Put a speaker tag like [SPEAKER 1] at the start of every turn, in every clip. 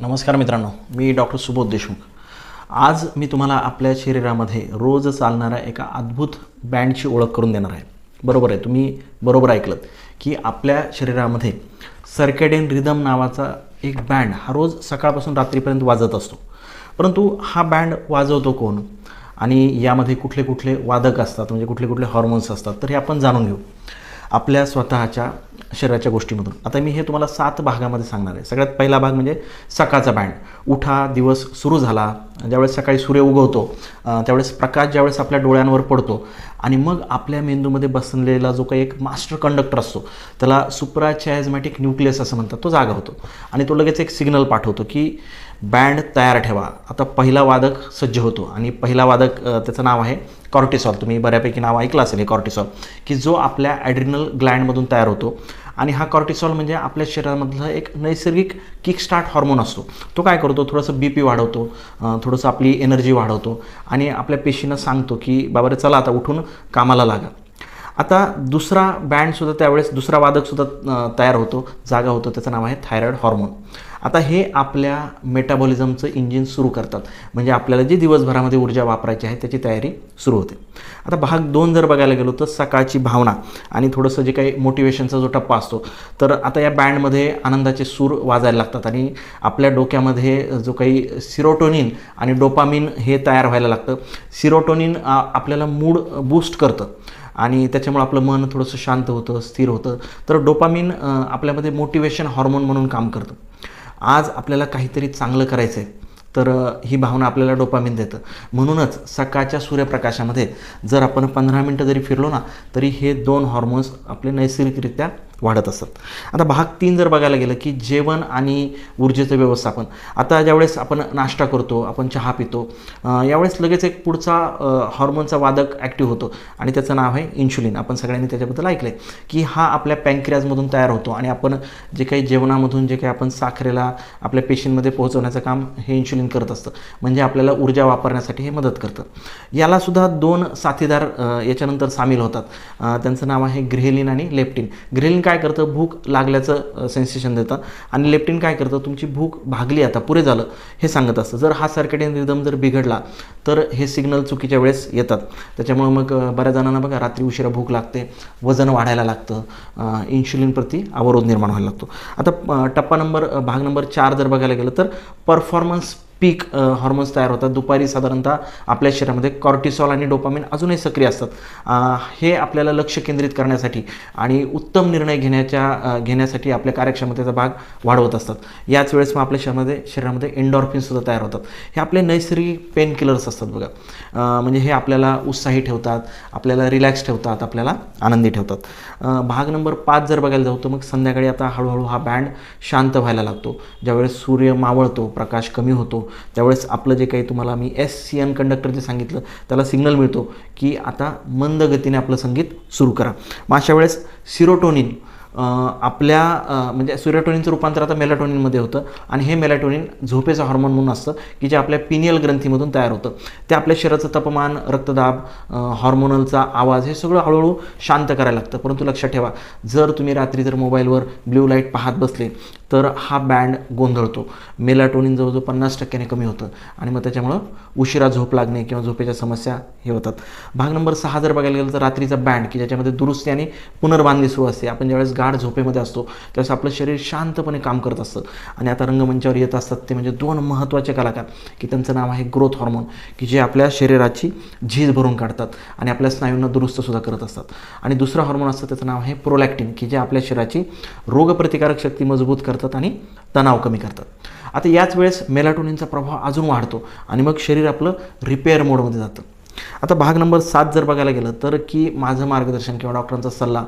[SPEAKER 1] नमस्कार मित्रांनो मी डॉक्टर सुबोध देशमुख. आज मी तुम्हाला आपल्या शरीरामध्ये रोज चालणाऱ्या एका अद्भुत बँडची ओळख करून देणार आहे. बरोबर आहे तुम्ही बरोबर ऐकलं की आपल्या शरीरामध्ये सर्केडेन रिदम नावाचा एक बँड हा रोज सकाळपासून रात्रीपर्यंत वाजत असतो. परंतु हा बँड वाजवतो कोण? आणि यामध्ये कुठले कुठले वादक असतात म्हणजे कुठले कुठले हॉर्मोन्स असतात तर हे आपण जाणून घेऊ. आपल्या स्वतःच्या शरीराच्या गोष्टीमधून. आता मी हे तुम्हाला सात भागामध्ये सांगणार आहे. सगळ्यात पहिला भाग म्हणजे सकाळचा बँड. उठा दिवस सुरू झाला ज्यावेळेस सकाळी सूर्य उगवतो त्यावेळेस प्रकाश ज्यावेळेस आपल्या डोळ्यांवर पडतो आणि मग आपल्या मेंदूमध्ये बसलेला जो काही एक मास्टर कंडक्टर असतो त्याला सुप्राचॅझमॅटिक न्यूक्लियस असं म्हणतात तो जागा होतो. आणि तो लगेच एक सिग्नल पाठवतो की बँड तयार ठेवा. आता पहिला वादक सज्ज होतो आणि पहिला वादक त्याचं नाव आहे कॉर्टिसॉल. तुम्ही बऱ्यापैकी नाव ऐकलं असेल हे कॉर्टिसॉल की जो आपल्या ॲड्रिनल ग्लँडमधून तयार होतो आणि हा कॉर्टिसॉल म्हणजे आपल्या शरीरामधला एक नैसर्गिक किकस्टार्ट हॉर्मोन असतो. तो काय करतो? थोडंसं बी पी वाढवतो थोडंसं आपली एनर्जी वाढवतो आणि आपल्या पेशींना सांगतो की बाबा रे चला आता उठून कामाला लागा. आता दुसरा बँडसुद्धा त्यावेळेस दुसरा वादकसुद्धा तयार होतो. जागा होतो त्याचं नाव आहे थायरॉईड हॉर्मोन आता हे आपल्या मेटाबॉलिझमचं इंजिन सुरू करतात. म्हणजे आपल्याला जी दिवसभरामध्ये ऊर्जा वापरायची आहे त्याची तयारी सुरू होते. आता भाग दोन जर बघायला गेलो तर सकाळची भावना आणि थोडंसं जे काही मोटिवेशनचा जो टप्पा असतो तर आता या बँडमध्ये आनंदाचे सूर वाजायला लागतात आणि आपल्या डोक्यामध्ये जो काही सिरोटोनिन आणि डोपामिन हे तयार व्हायला लागतं. सिरोटोनिन आपल्याला मूड बूस्ट करतं. आणि त्याच्यामुळे आपलं मन थोडंसं शांत होतं स्थिर होतं. तर डोपामिन आपल्यामध्ये मोटिवेशन हॉर्मोन म्हणून काम करतं. आज आपल्याला काहीतरी चांगलं करायचं आहे तर ही भावना आपल्याला डोपामिन देतं. म्हणूनच सकाळच्या सूर्यप्रकाशामध्ये जर आपण पंधरा मिनटं जरी फिरलो ना तरी हे दोन हॉर्मोन्स आपले नैसर्गिकरित्या वाढत असतात. आता भाग तीन जर बघायला गेलं की जेवण आणि ऊर्जेचं व्यवस्थापन. आता ज्यावेळेस आपण नाश्ता करतो आपण चहा पितो यावेळेस लगेच एक पुढचा हॉर्मोनचा वादक ॲक्टिव्ह होतो. आणि त्याचं नाव आहे इन्शुलिन आपण सगळ्यांनी त्याच्याबद्दल ऐकलं आहे की हा आपल्या पँक्रियाजमधून तयार होतो आणि आपण जे काही जेवणामधून जे काही आपण साखरेला आपल्या पेशींमध्ये पोहोचवण्याचं काम हे इन्शुलिन करत असतं. म्हणजे आपल्याला ऊर्जा वापरण्यासाठी हे मदत करतं. यालासुद्धा दोन साथीदार याच्यानंतर सामील होतात. त्यांचं नाव आहे ग्रेलिन आणि लेप्टिन. ग्रेलिन काय करतं? भूक लागल्याचं सेन्सेशन देतं. आणि लेप्टिन काय करतं? तुमची भूक भागली आता पुरे झालं हे सांगत असतं. जर हा सर्कॅडियन रिदम जर बिघडला तर हे सिग्नल चुकीच्या वेळेस येतात. त्याच्यामुळे मग बऱ्याच जणांना बघा रात्री उशिरा भूक लागते वजन वाढायला लागतं इन्शुलिनप्रती अवरोध निर्माण व्हायला लागतो. आता टप्पा नंबर भाग नंबर चार जर बघायला गेलं तर परफॉर्मन्स पीक हॉर्मोन्स तयार होतात. दुपारी साधारणतः आपल्या शरीरामध्ये कॉर्टिसॉल आणि डोपामिन अजूनही सक्रिय असतात. हे आपल्याला लक्ष केंद्रित करण्यासाठी आणि उत्तम निर्णय घेण्याच्या घेण्यासाठी आपल्या कार्यक्षमतेचा भाग वाढवत असतात. याच वेळेस मग आपल्या शरीरामध्ये शरीरामध्ये एन्डॉर्फिनसुद्धा तयार होतात. हे आपले नैसर्गिक पेन किलर्स असतात बघा. म्हणजे हे आपल्याला उत्साही ठेवतात आपल्याला रिलॅक्स ठेवतात आपल्याला आनंदी ठेवतात. भाग नंबर पाच जर बघायला जाऊ तर मग संध्याकाळी आता हळूहळू हा बँड शांत व्हायला लागतो. ज्यावेळेस सूर्य मावळतो प्रकाश कमी होतो त्यावेळेस आपलं जे काही तुम्हाला मी एस सी एन कंडक्टर जे सांगितलं त्याला सिग्नल मिळतो की आता मंद गतीने आपलं संगीत सुरू करा. मग अशा वेळेस सिरोटोनिन आपल्या म्हणजे सिरोटोनिनचं रूपांतर आता मेलाटोनिनमध्ये होतं आणि हे मेलाटोनिन झोपेचं हॉर्मोन म्हणून असतं की जे आपल्या पिनियल ग्रंथीमधून तयार होतं. ते आपल्या शरीराचं तापमान रक्तदाब हॉर्मोनलचा आवाज हे सगळं हळूहळू शांत करायला लागतं. परंतु लक्षात ठेवा जर तुम्ही रात्री जर मोबाईलवर ब्ल्यू लाइट पाहत बसले तर हा बँड गोंधळतो. मेलाटोनिन जवळजवळ पन्नास टक्क्याने कमी होतं आणि मग त्याच्यामुळं उशिरा झोप लागणे किंवा झोपेच्या समस्या हे होतात. भाग नंबर सहा जर बघायला गेलं तर रात्रीचा बँड की ज्याच्यामध्ये दुरुस्ती आणि पुनर्बांधणी सुरू असते. आपण ज्यावेळेस गाढ झोपेमध्ये असतो त्यावेळेस आपलं शरीर शांतपणे काम करत असतं. आणि आता रंगमंचावर येत असतात ते म्हणजे दोन महत्त्वाचे कलाकार की त्यांचं नाव आहे ग्रोथ हॉर्मोन की जे आपल्या शरीराची झीज भरून काढतात आणि आपल्या स्नायूंना दुरुस्तसुद्धा करत असतात. आणि दुसरं हॉर्मोन असतं त्याचं नाव आहे प्रोलॅक्टिन की जे आपल्या शरीराची रोगप्रतिकारक शक्ती मजबूत करतात. आणि तणाव कमी करतात. आता याच वेळेस मेलाटोनिनचा प्रभाव अजून वाढतो आणि मग शरीर आपलं रिपेअर मोडमध्ये जातं. आता भाग नंबर सात जर बघायला गेलं तर की माझं मार्गदर्शन किंवा डॉक्टरांचा सल्ला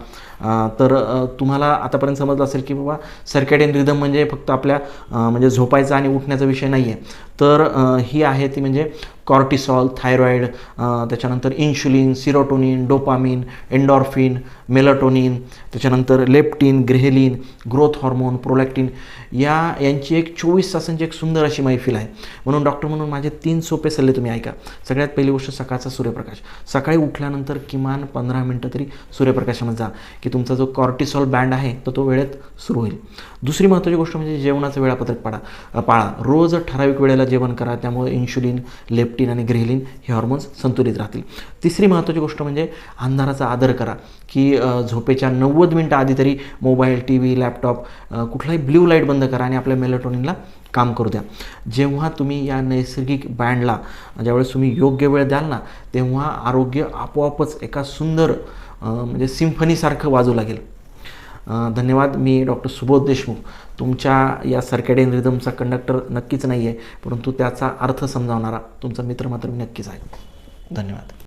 [SPEAKER 1] तर तुम्हाला आतापर्यंत समजलं असेल की बाबा सर्कॅडियन रिदम म्हणजे फक्त आपल्या म्हणजे झोपायचा आणि उठण्याचा विषय नाही आहे तर ही आहे ती म्हणजे कॉर्टिसॉल थायरॉईड त्याच्यानंतर insulin serotonin dopamine endorphin melatonin त्याच्यानंतर leptin ghrelin growth hormone prolactin या यांची एक चोवीस तासांची एक सुंदर अशी मैफिल आहे. म्हणून डॉक्टर म्हणून माझे तीन सोपे सल्ले तुम्ही ऐका. सगळ्यात पहिली गोष्ट सकाळ प्रकारचा सूर्यप्रकाश. सकाळी उठल्यानंतर किमान पंधरा मिनटं तरी सूर्यप्रकाशामध्ये जा की तुमचा जो कॉर्टिसॉल बँड आहे तर तो वेळेत सुरू होईल. दुसरी महत्त्वाची गोष्ट म्हणजे जेवणाचं वेळापत्रक पाडा पाळा. रोज ठराविक वेळेला जेवण करा त्यामुळे इन्शुलिन लेप्टिन आणि ग्रेलिन हे हॉर्मोन्स संतुलित राहतील. तिसरी महत्त्वाची गोष्ट म्हणजे अंधाराचा आदर करा की झोपेच्या नव्वद मिनटं आधी तरी मोबाईल टी व्ही लॅपटॉप कुठलाही ब्ल्यू लाइट बंद करा आणि आपल्या मेलेटोनिनला काम करू द्या. जेव्हा तुम्ही या नैसर्गिक बँडला ज्यावेळेस तुम्ही योग्य वेळ द्याल ना तेव्हा आरोग्य आपोआपच एका सुंदर म्हणजे सिम्फनीसारखं वाजू लागेल. धन्यवाद. मी डॉक्टर सुबोध देशमुख तुमच्या या सर्कॅडियन रिदमचा कंडक्टर नक्कीच नाही आहे परंतु त्याचा अर्थ समजावणारा तुमचा मित्र मात्र मी नक्कीच आहे. धन्यवाद.